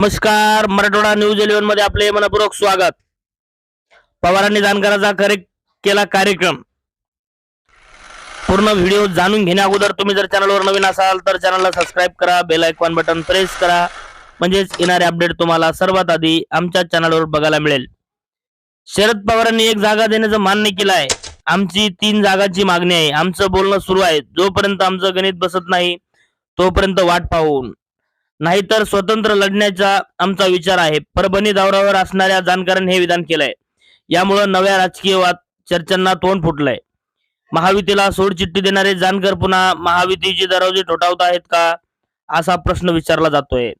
नमस्कार मराठवाडा न्यूज इलेव्हनमध्ये आपले मनपूर्वक स्वागत. पवारांनी जाणकाराचा करे केला कार्यक्रम. पूर्ण व्हिडिओ जाणून घेण्या अगोदर तुम्ही जर चॅनलवर नवीन असाल तर चॅनलला सबस्क्राईब करा बेल आयकॉन बटन प्रेस करा. म्हणजेच येणारे अपडेट तुम्हाला सर्वात आधी आमच्या चॅनलवर बघायला मिळेल. शरद पवारांनी एक जागा देण्याचं मान्य केलं आहे आमची तीन जागांची मागणी आहे. आमचं बोलणं सुरू आहे. जोपर्यंत आमचं गणित बसत नाही तोपर्यंत वाट पाहून. नाहीतर स्वतंत्र लढण्याचा आमचा विचार आहे. परभणी दौऱ्यावर असणाऱ्या जानकरांनी हे विधान केलंय. यामुळं नव्या राजकीय वाद चर्चांना तोंड फुटलंय. महायुतीला सोडचिठ्ठी देणारे जानकर पुन्हा महायुतीची दरवाजे ठोठावत आहेत का? असा प्रश्न विचारला जातोय.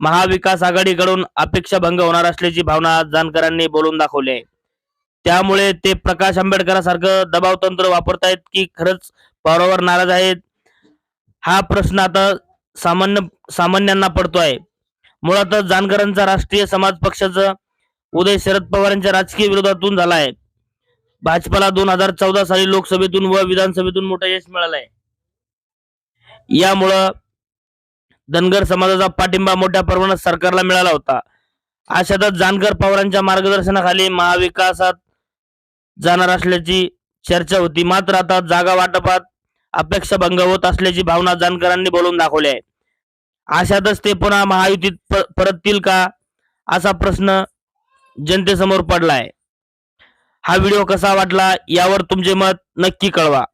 महाविकास आघाडीकडून अपेक्षा भंग होणार असल्याची भावना जानकरांनी बोलून दाखवली आहे. त्यामुळे ते प्रकाश आंबेडकरांसारखं दबाव तंत्र वापरतायत की खरंच पवारावर नाराज आहेत? हा प्रश्न आता सामान्य सामान्यांना पडतोय. मुळातच जानकरांचा राष्ट्रीय समाज पक्षाचा उदय शरद पवारांच्या राजकीय विरोधातून झाला आहे भाजपला दोन हजार चौदा साली लोकसभेतून व विधानसभेतून मोठं यश मिळालंय. यामुळं धनगर समाजाचा पाठिंबा मोठ्या प्रमाणात सरकारला मिळाला होता. अशातच जानकर पवारांच्या मार्गदर्शनाखाली महाविकासात जाणार असल्याची चर्चा होती. मात्र आता जागा वाटपात अपेक्षा भंग होत असल्याची भावना जानकरांनी बोलून दाखवली आहे. अशातच ते पुन्हा महायुतीत परततील का? असा प्रश्न जनतेसमोर पडलाय. हा व्हिडिओ कसा वाटला यावर तुमचे मत नक्की कळवा.